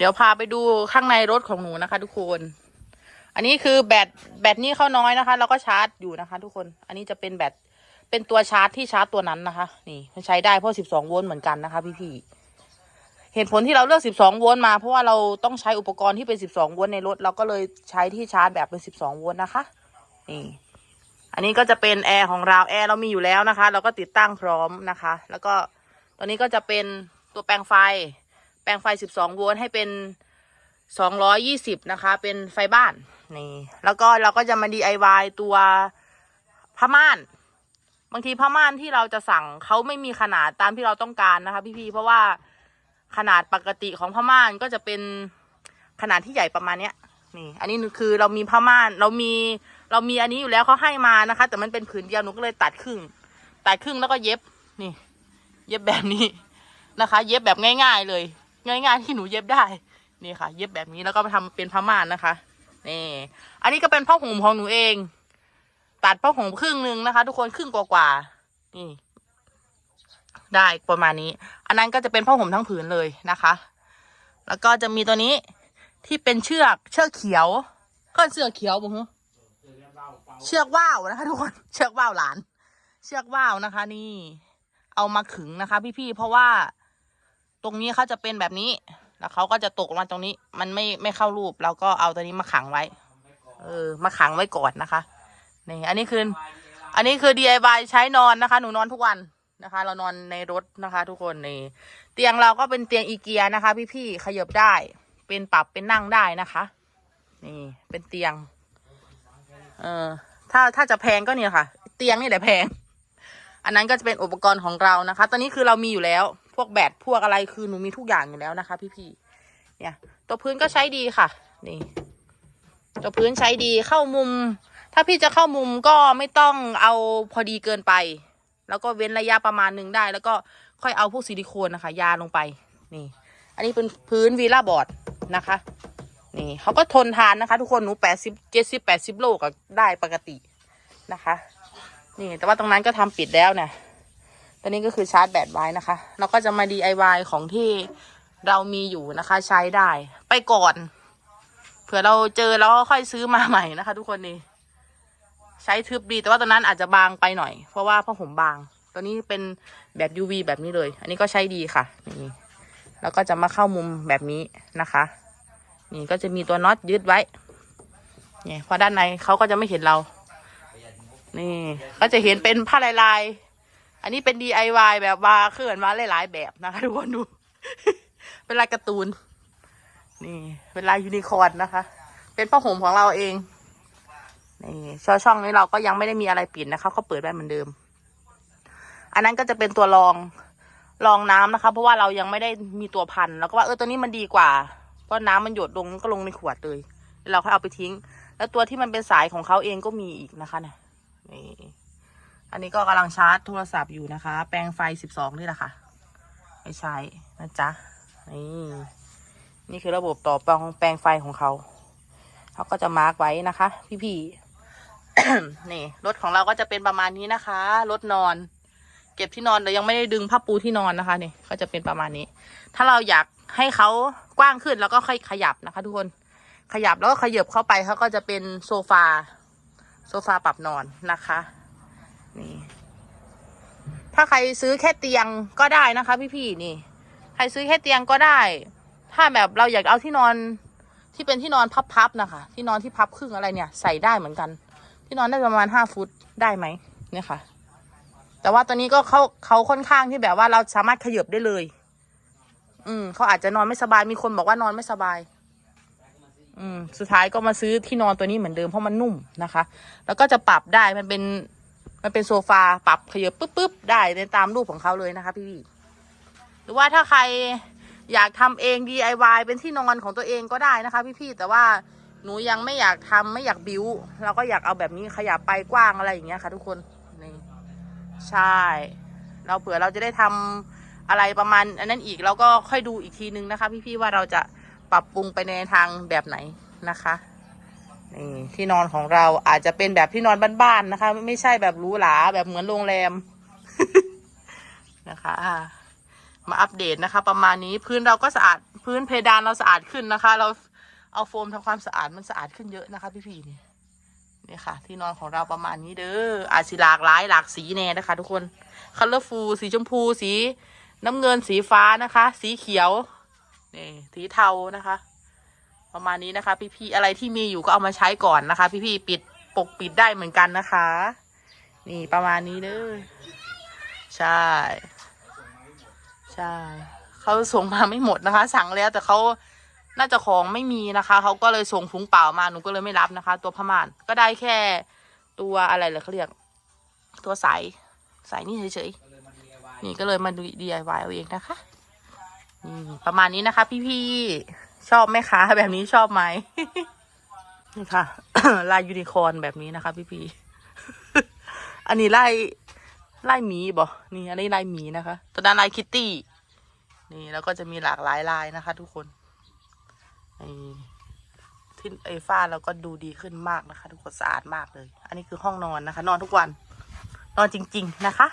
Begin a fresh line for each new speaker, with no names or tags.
เดี๋ยวพาไปดูข้างในรถของหนูนะคะ ทุกคน อันนี้คือแบตแบตนี่เข้าน้อยนะคะเราก็ชาร์จอยู่นะคะ ทุกคน อันนี้จะเป็นแบตเป็นตัวชาร์จที่ชาร์จตัวนั้นนะคะ นี่มันใช้ได้เพราะ 12 โวลต์เหมือนกันนะคะ พี่ๆเหตุผลที่เราเลือก 12 โวลต์มา เพราะว่าเราต้องใช้อุปกรณ์ที่เป็น 12 โวลต์ในรถ เราก็เลยใช้ที่ชาร์จแบบเป็น 12 โวลต์นะคะ นี่ อันนี้ก็จะเป็นแอร์ของเรา แอร์เรามีอยู่แล้วนะคะ เราก็ติดตั้งพร้อมนะคะ แล้วก็ตัวนี้ก็จะเป็นตัวแปลงไฟ แปลงไฟ 12 โวลต์ให้เป็น 220 นะคะ เป็นไฟบ้านนี่แล้วก็เราก็จะมา DIY ตัวผ้าม่าน บางทีผ้าม่านที่เราจะสั่งเขาไม่มีขนาดตามที่เราต้องการนะคะ พี่ๆเพราะว่าขนาดปกติของผ้าม่านก็จะเป็นขนาดที่ใหญ่ประมาณเนี้ยนี่ อันนี้คือเรามีผ้าม่านเรามีเรามีอันนี้อยู่แล้วเขาให้มานะคะ แต่มันเป็นผืนเดียวหนูก็เลยตัดครึ่ง ตัดครึ่งแล้วก็เย็บนี่ เย็บแบบนี้นะคะ เย็บแบบง่าย ๆเลย ง่ายๆที่หนูเย็บได้ นี่ค่ะ เย็บแบบนี้แล้วก็มาทำเป็นผ้าม่านนะคะ นี่ อันนี้ก็เป็นผ้าห่มของหนูเอง ตัดผ้าห่มครึ่งหนึ่งนะคะ ทุกคนครึ่งกว่าๆนี่ ได้ประมาณนี้ อันนั้นก็จะเป็นผ้าห่มทั้งผืนเลยนะคะ แล้วก็จะมีตัวนี้ที่เป็นเชือกเชือกเขียว ก็เชือกเขียวบุ้งเชือกว่าวนะคะ ทุกคนเชือกว่าวหลาน เชือกว่าวนะคะ นี่ เอามาขึงนะคะ พี่ๆเพราะว่า ตรงนี้เขาจะเป็นแบบนี้ แล้วเขาก็จะตกมาตรงนี้ มันไม่ไม่เข้ารูป เราก็เอาตัวนี้มาขังไว้ เออ มาขังไว้ก่อนนะคะ นี่ อันนี้คือ อันนี้คือ DIY ใช้นอนนะคะ หนูนอนทุกวันนะคะ เรานอนในรถนะคะ ทุกคนนี่ เตียงเราก็เป็นเตียงอีเกียนะคะ พี่ๆ ขยับได้ เป็นปรับเป็นนั่งได้นะคะ นี่ เป็นเตียง เออ ถ้าถ้าจะแพงก็เนี่ยค่ะ เตียงนี่แหละแพง อันนั้นก็จะเป็นอุปกรณ์ของเรานะคะ ตอนนี้คือเรามีอยู่แล้ว วกแบตพวกอะไรคือหนูมีทุกอย่างอยู่แล้วนะคะ พี่ๆเนี่ย ตัวพื้นก็ใช้ดีค่ะ นี่ ตัวพื้นใช้ดีเข้ามุม ถ้าพี่จะเข้ามุมก็ไม่ต้องเอาพอดีเกินไป แล้วก็เว้นระยะประมาณหนึ่งได้ แล้วก็ค่อยเอาพวกซิลิโคนนะคะ ยาลงไป นี่ อันนี้เป็นพื้นวีล่าบอร์ดนะคะ นี่เขาก็ทนทานนะคะ ทุกคนหนูแปดสิบเจ็ดสิบแปดสิบโลก็ได้ปกตินะคะ นี่แต่ว่าตรงนั้นก็ทำปิดแล้วเนี่ย ตอนนี้ก็คือชาร์จแบตไว้นะคะ เราก็จะมา DIY ของที่เรามีอยู่นะคะ ใช้ได้ ไปก่อน เผื่อเราเจอแล้วค่อยซื้อมาใหม่นะคะ ทุกคนนี่ใช้ทึบดี แต่ว่าตอนนั้นอาจจะบางไปหน่อย เพราะว่าผ้าห่มบาง ตัวนี้เป็นแบบ UV แบบนี้เลย อันนี้ก็ใช้ดีค่ะ นี่แล้วก็จะมาเข้ามุมแบบนี้นะคะ นี่ก็จะมีตัวน็อตยึดไว้ เนี่ยพอด้านในเขาก็จะไม่เห็นเรา นี่ ก็จะเห็นเป็นผ้าลายลายๆ อันนี้เป็น DIY แบบวาเคลื่อนมาหลายๆแบบนะคะทุกคนดู เป็นลายการ์ตูน นี่เป็นลายยูนิคอร์นนะคะ เป็นผ้าห่มของเราเองนี่ช่อช่องนี้เราก็ยังไม่ได้มีอะไรปิดนะคะเขาเปิดได้เหมือนเดิม อันนั้นก็จะเป็นตัวรองรองน้ำนะคะ เพราะว่าเรายังไม่ได้มีตัวพันแล้วก็ว่าเออตัวนี้มันดีกว่าเพราะน้ำมันหยดลงก็ลงในขวดเลยเราค่อยเอาไปทิ้ง แล้วตัวที่มันเป็นสายของเขาเองก็มีอีกนะคะเนี่ยนี่ อันนี้ก็กำลังชาร์จโทรศัพท์อยู่นะคะ แปลงไฟสิบสองนี่แหละค่ะไม่ใช้นะจ๊ะ นี่ นี่คือระบบต่อปองแปลงไฟของเขา เขาก็จะมาร์กไว้นะคะ พี่ๆ นี่รถของเราก็จะเป็นประมาณนี้นะคะ รถนอน เก็บที่นอนแต่ยังไม่ได้ดึงผ้าปูที่นอนนะคะนี่ก็จะเป็นประมาณนี้ ถ้าเราอยากให้เขากว้างขึ้นแล้วก็ค่อยขยับนะคะ ทุกคน ขยับแล้วก็ขยับเข้าไปเขาก็จะเป็นโซฟา โซฟาปรับนอนนะคะ นี่ ถ้าใครซื้อแค่เตียงก็ได้นะคะ พี่ๆนี่ ใครซื้อแค่เตียงก็ได้ ถ้าแบบเราอยากเอาที่นอนที่เป็นที่นอนพับๆนะคะ ที่นอนที่พับครึ่งอะไรเนี่ย ใส่ได้เหมือนกัน ที่นอนได้ประมาณห้าฟุตได้ไหมเนี่ยค่ะ แต่ว่าตอนนี้ก็เขาเขาค่อนข้างที่แบบว่าเราสามารถขยับได้เลย อืมเขาอาจจะนอนไม่สบายมีคนบอกว่านอนไม่สบาย อืม สุดท้ายก็มาซื้อที่นอนตัวนี้เหมือนเดิมเพราะมันนุ่มนะคะ แล้วก็จะปรับได้มันเป็น มันเป็นโซฟาปรับขยับปุ๊บปุ๊บได้ในตามรูปของเขาเลยนะคะพี่ๆหรือว่าถ้าใครอยากทำเอง DIY เป็นที่นอนของตัวเองก็ได้นะคะพี่ๆแต่ว่าหนูยังไม่อยากทำไม่อยากบิวเราก็อยากเอาแบบนี้ขยับไปกว้างอะไรอย่างเงี้ยค่ะ ทุกคนนี่ใช่ เราเผื่อเราจะได้ทำอะไรประมาณ อันนั้นอีกเราก็ค่อยดูอีกทีนึงนะคะ พี่ๆว่าเราจะปรับปรุงไปในทางแบบไหนนะคะ นี่ที่นอนของเราอาจจะเป็นแบบที่นอนบ้านๆนะคะ ไม่ใช่แบบหรูหราแบบเหมือนโรงแรมนะคะมาอัปเดตนะคะ ประมาณนี้พื้นเราก็สะอาดพื้นเพดานเราสะอาดขึ้นนะคะ เราเอาโฟมทำความสะอาดมันสะอาดขึ้นเยอะนะคะ พี่พี่ๆนี่นี่ค่ะ ที่นอนของเราประมาณนี้เด้ออาจสิหลากหลายหลากสีแน่นะคะ ทุกคนคัลเลอร์ฟูสีชมพูสีน้ำเงินสีฟ้านะคะ สีเขียวนี่สีเทานะคะ ประมาณนี้นะคะ พี่ๆอะไรที่มีอยู่ก็เอามาใช้ก่อนนะคะ พี่ๆปิดปกปิดได้เหมือนกันนะคะ นี่ประมาณนี้เด้อใช่ ใช่เขาส่งมาไม่หมดนะคะ สั่งแล้วแต่เขาน่าจะของไม่มีนะคะเขาก็เลยส่งถุงเปล่ามาหนูก็เลยไม่รับนะคะ ตัวพม่านก็ได้แค่ตัวอะไรเลยเขาเรียก ตัวใสใสนี่เฉยๆนี่ก็เลยมาดู DIY เอาเองนะคะนี่ประมาณนี้นะคะ พี่ๆ ชอบไหมคะแบบนี้ชอบไหมนี่ค่ะ ลายยูนิคอร์นแบบนี้นะคะ พี่ๆอันนี้ลายลายหมีบ่นี่ อันนี้ลายหมีนะคะตัวนั้นลายคิตตี้ นี่แล้วก็จะมีหลากหลายลายนะคะ ทุกคนที่ไอ้ฝ้าเราก็ดูดีขึ้นมากนะคะ ทุกคนสะอาดมากเลย อันนี้คือห้องนอนนะคะ นอนทุกวัน นอนจริง ๆ นะคะ